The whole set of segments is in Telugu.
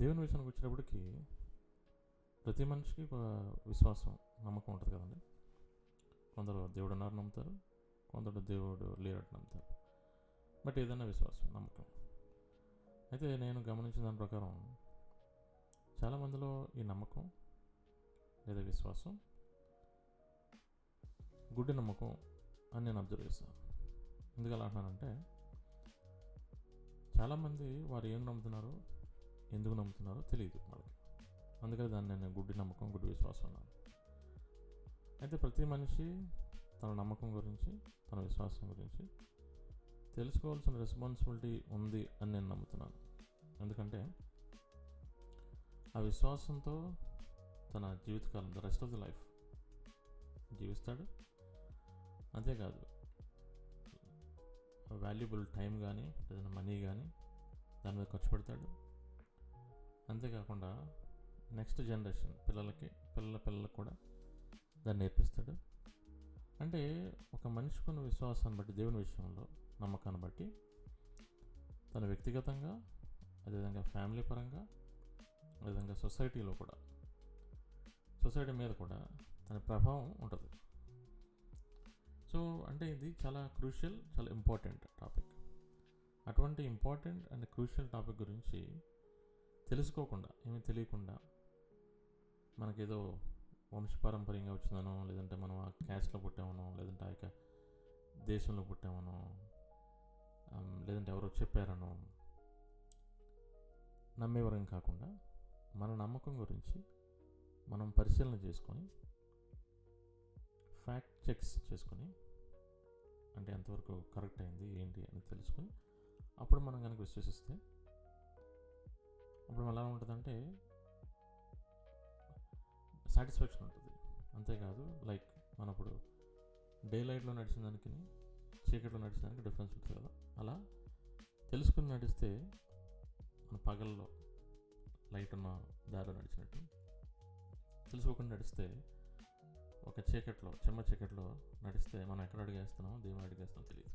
దేవుని విషయానికి వచ్చేటప్పటికి ప్రతి మనిషికి ఒక విశ్వాసం నమ్మకం ఉంటుంది కదండి. కొందరు దేవుడు అన్నారు నమ్ముతారు కొందరు దేవుడు లేరట్టు నమ్ముతారు. బట్ ఏదైనా విశ్వాసం నమ్మకం. అయితే నేను గమనించిన దాని ప్రకారం చాలామందిలో ఈ నమ్మకం లేదా విశ్వాసం గుడ్డి నమ్మకం అని నేను అబ్జర్వ్ చేస్తాను ఎందుకు అలా అంటున్నానంటే చాలామంది వారు ఏం నమ్ముతున్నారో ఎందుకు నమ్ముతున్నారో తెలియదు మనకి. అందుకని దాన్ని నేను గుడ్డి నమ్మకం గుడ్డి విశ్వాసం అన్నాను. అయితే ప్రతి మనిషి తన నమ్మకం గురించి తన విశ్వాసం గురించి తెలుసుకోవాల్సిన రెస్పాన్సిబిలిటీ ఉంది అని నేను నమ్ముతున్నాను. ఎందుకంటే ఆ విశ్వాసంతో తన జీవితకాలం the rest of the life జీవిస్తాడు. అంతేకాదు వాల్యుబుల్ టైం కానీ ఏదైనా మనీ కానీ దాని మీద ఖర్చు పెడతాడు. అంతేకాకుండా నెక్స్ట్ జనరేషన్ పిల్లలకి పిల్లల పిల్లలకు కూడా దాన్ని నేర్పిస్తాడు. అంటే ఒక మనిషికున్న విశ్వాసాన్ని బట్టి దేవుని విషయంలో నమ్మకాన్ని బట్టి తన వ్యక్తిగతంగా అదేవిధంగా ఫ్యామిలీ పరంగా అదేవిధంగా సొసైటీలో కూడా సొసైటీ మీద కూడా తన ప్రభావం ఉంటుంది. సో అంటే ఇది చాలా క్రూషియల్ చాలా ఇంపార్టెంట్ టాపిక్ అటువంటి ఇంపార్టెంట్ అండ్ క్రూషియల్ టాపిక్ గురించి తెలుసుకోకుండా ఏమీ తెలియకుండా మనకేదో వంశపారంపర్యంగా వచ్చిందనో లేదంటే మనం ఆ క్యాస్ట్లో పుట్టామనో లేదంటే ఆ యొక్క దేశంలో పుట్టామనో లేదంటే ఎవరో చెప్పారనో నమ్మేవరం కాకుండా మన నమ్మకం గురించి మనం పరిశీలన చేసుకొని ఫ్యాక్ట్ చెక్స్ చేసుకొని అంటే ఎంతవరకు కరెక్ట్ అయింది ఏంటి అని తెలుసుకొని అప్పుడు మనం కనుక విశ్వసిస్తే అప్పుడు ఎలా ఉంటుందంటే సాటిస్ఫాక్షన్ ఉంటుంది. అంతేకాదు లైక్ మన ఇప్పుడు డే లైట్లో నడిచిన దానికి చీకట్లో నడిచిన దానికి డిఫరెన్స్ ఉంటుంది కదా. అలా తెలుసుకుని నడిస్తే మన పగల్లో లైట్ ఉన్న దారిలో నడిచినట్టు తెలుసుకోకుండా నడిస్తే ఒక చీకట్లో చెమ్మ చీకట్లో నడిస్తే మనం ఎక్కడ అడిగేస్తున్నామో దేవుని అడిగేస్తామో తెలియదు.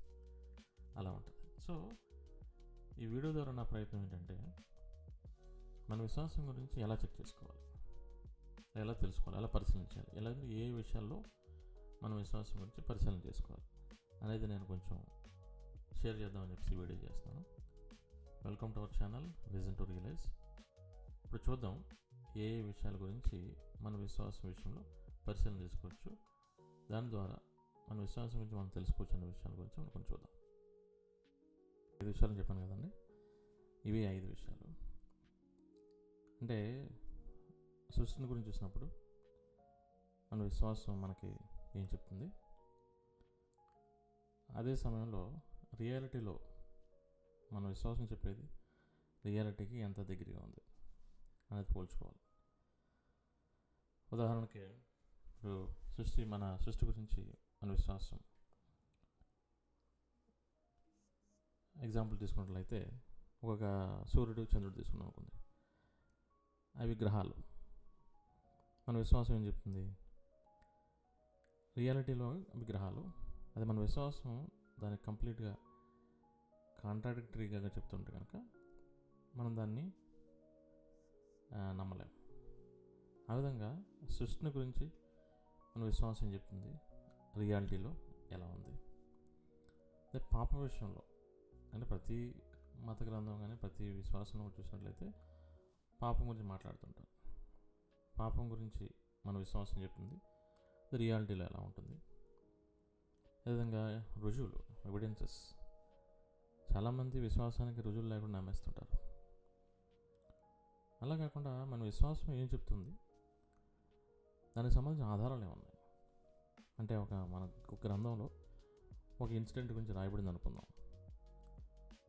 అలా ఉంటుంది. సో ఈ వీడియో ద్వారా నా ప్రయత్నం ఏంటంటే మన విశ్వాసం గురించి ఎలా చెక్ చేసుకోవాలి? ఎలా తెలుసుకోవాలి? ఎలా పరిశీలించాలి? ఎలా ఏ విషయాల్లో మన విశ్వాసం గురించి పరిశీలన చేసుకోవాలి? అనేది నేను కొంచెం షేర్ చేద్దామని చెప్పి వీడియో చేస్తాను welcome to our channel vision to realise ఇప్పుడు చూద్దాం ఏ ఏ విషయాల గురించి మన విశ్వాసం విషయంలో పరిశీలన చేసుకోవచ్చు? దాని ద్వారా మన విశ్వాసం గురించి మనం తెలుసుకోవచ్చు అనే విషయాల గురించి మనం కొంచెం చూద్దాం. ఐదు విషయాలు చెప్పాను కదండి. ఇవి ఐదు విషయాలు. అంటే సృష్టిని గురించి చూసినప్పుడు మన విశ్వాసం మనకి ఏం చెప్తుంది? అదే సమయంలో రియాలిటీలో మన విశ్వాసం చెప్పేది రియాలిటీకి ఎంత దగ్గరగా ఉంది అనేది పోల్చుకోవాలి. ఉదాహరణకి ఇప్పుడు సృష్టి మన సృష్టి గురించి మన విశ్వాసం. ఎగ్జాంపుల్ తీసుకున్నట్లయితే ఒక సూర్యుడు చంద్రుడు తీసుకున్నాం అనుకుంది అవి గ్రహాలు మన విశ్వాసం ఏం చెప్తుంది? రియాలిటీలో అవి గ్రహాలు అది మన విశ్వాసం దానికి కంప్లీట్గా కాంట్రాడిక్టరీగా చెప్తుంటే కనుక మనం దాన్ని నమ్మలేం. ఆ విధంగా సృష్టిని గురించి మన విశ్వాసం ఏం చెప్తుంది? రియాలిటీలో ఎలా ఉంది? అదే పాప విషయంలో అంటే ప్రతి మత గ్రంథం కానీ ప్రతి విశ్వాసంలో చూసినట్లయితే పాపం గురించి మాట్లాడుతుంటారు పాపం గురించి మన విశ్వాసం చెప్తుంది. అది రియాలిటీలో ఎలా ఉంటుంది? అదేవిధంగా రుజువులు ఎవిడెన్సెస్ చాలామంది విశ్వాసానికి రుజువులు లేకుండా నమ్మేస్తుంటారు. అలా కాకుండా మన విశ్వాసం ఏం చెప్తుంది? దానికి సంబంధించిన ఆధారాలు ఏమున్నాయి అంటే ఒక మన ఒక గ్రంథంలో ఒక ఇన్సిడెంట్ గురించి రాయబడింది అనుకుందాం.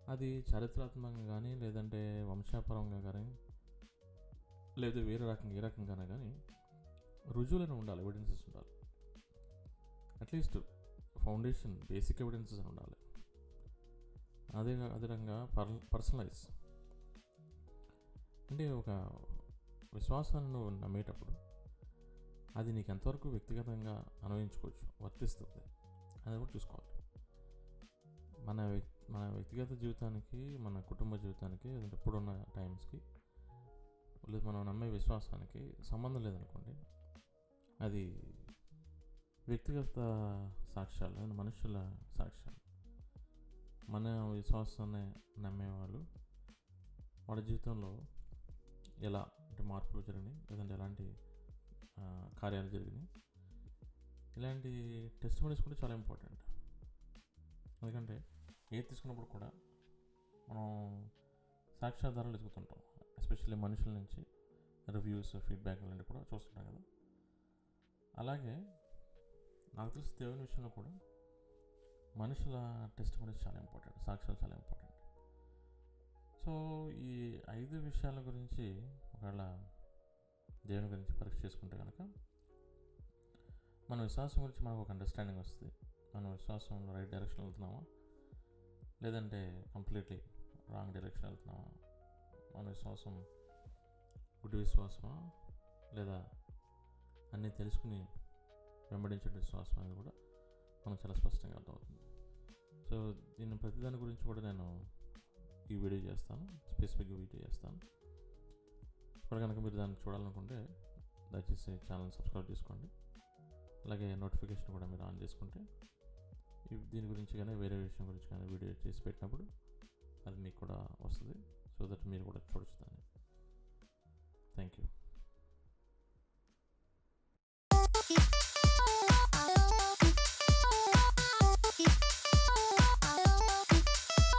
అది చారిత్రాత్మకంగా కానీ లేదంటే వంశాపరంగా కానీ లేదా వేరే రకంగా ఏ రకంగానే కానీ రుజువులను ఉండాలి ఎవిడెన్సెస్ ఉండాలి. అట్లీస్ట్ ఫౌండేషన్ బేసిక్ ఎవిడెన్సెస్ అని ఉండాలి. అదే అదే రకంగా పర్ పర్సనలైజ్ అంటే ఒక విశ్వాసాన్ని నువ్వు నమ్మేటప్పుడు అది నీకు ఎంతవరకు వ్యక్తిగతంగా అనుభవించుకోవచ్చు వర్తిస్తుంది అనేది కూడా చూసుకోవాలి. మన వ్యక్ మన వ్యక్తిగత జీవితానికి మన కుటుంబ జీవితానికి ఇప్పుడున్న టైమ్స్కి లేదు మనం నమ్మే విశ్వాసానికి సంబంధం లేదనుకోండి అది వ్యక్తిగత సాక్ష్యాలు అండ్ మనుషుల సాక్ష్యాలు. మన విశ్వాసాన్ని నమ్మేవాళ్ళు వాళ్ళ జీవితంలో ఎలా అంటే మార్పులు జరిగినాయి లేదంటే ఎలాంటి కార్యాలు జరిగినాయి. ఇలాంటి టెస్ట్ మనీస్ కూడా చాలా ఇంపార్టెంట్ ఎందుకంటే ఏది తీసుకున్నప్పుడు కూడా మనం సాక్ష్యాధారాలు ఎదుగుతుంటాం ఎస్పెషల్లీ మనుషుల నుంచి రివ్యూస్ ఫీడ్బ్యాక్ అలాంటివి కూడా చూస్తుంటాం కదా. అలాగే నాకు తెలిసి దేవుని విషయంలో కూడా మనుషుల టెస్ట్ మనీస్ చాలా ఇంపార్టెంట్ సాక్ష్యాలు చాలా ఇంపార్టెంట్. సో ఈ ఐదు విషయాల గురించి ఒకవేళ దేవుని గురించి పరీక్ష చేసుకుంటే కనుక మన విశ్వాసం గురించి మనకు ఒక అండర్స్టాండింగ్ వస్తుంది. మన విశ్వాసం రైట్ డైరెక్షన్ వెళ్తున్నామా? లేదంటే కంప్లీట్లీ రాంగ్ డైరెక్షన్ వెళ్తున్నామా? మన విశ్వాసం గుడ్డి విశ్వాసమా లేదా అన్నీ తెలుసుకుని వెంబడించే విశ్వాసం అనేది కూడా మనకు చాలా స్పష్టంగా అర్థమవుతుంది. సో దీన్ని ప్రతిదాని గురించి కూడా నేను ఈ వీడియో చేస్తాను స్పెసిఫిక్గా వీడియో చేస్తాను. ఇప్పుడు కనుక మీరు దాన్ని చూడాలనుకుంటే దయచేసి ఛానల్ సబ్స్క్రైబ్ చేసుకోండి. అలాగే నోటిఫికేషన్ కూడా మీరు ఆన్ చేసుకుంటే ఈ దీని గురించి కానీ వేరే విషయం గురించి కానీ వీడియో చేసి పెట్టినప్పుడు అది మీకు కూడా వస్తుంది. సో దట్ మీరు కూడా చూడొచ్చు దాన్ని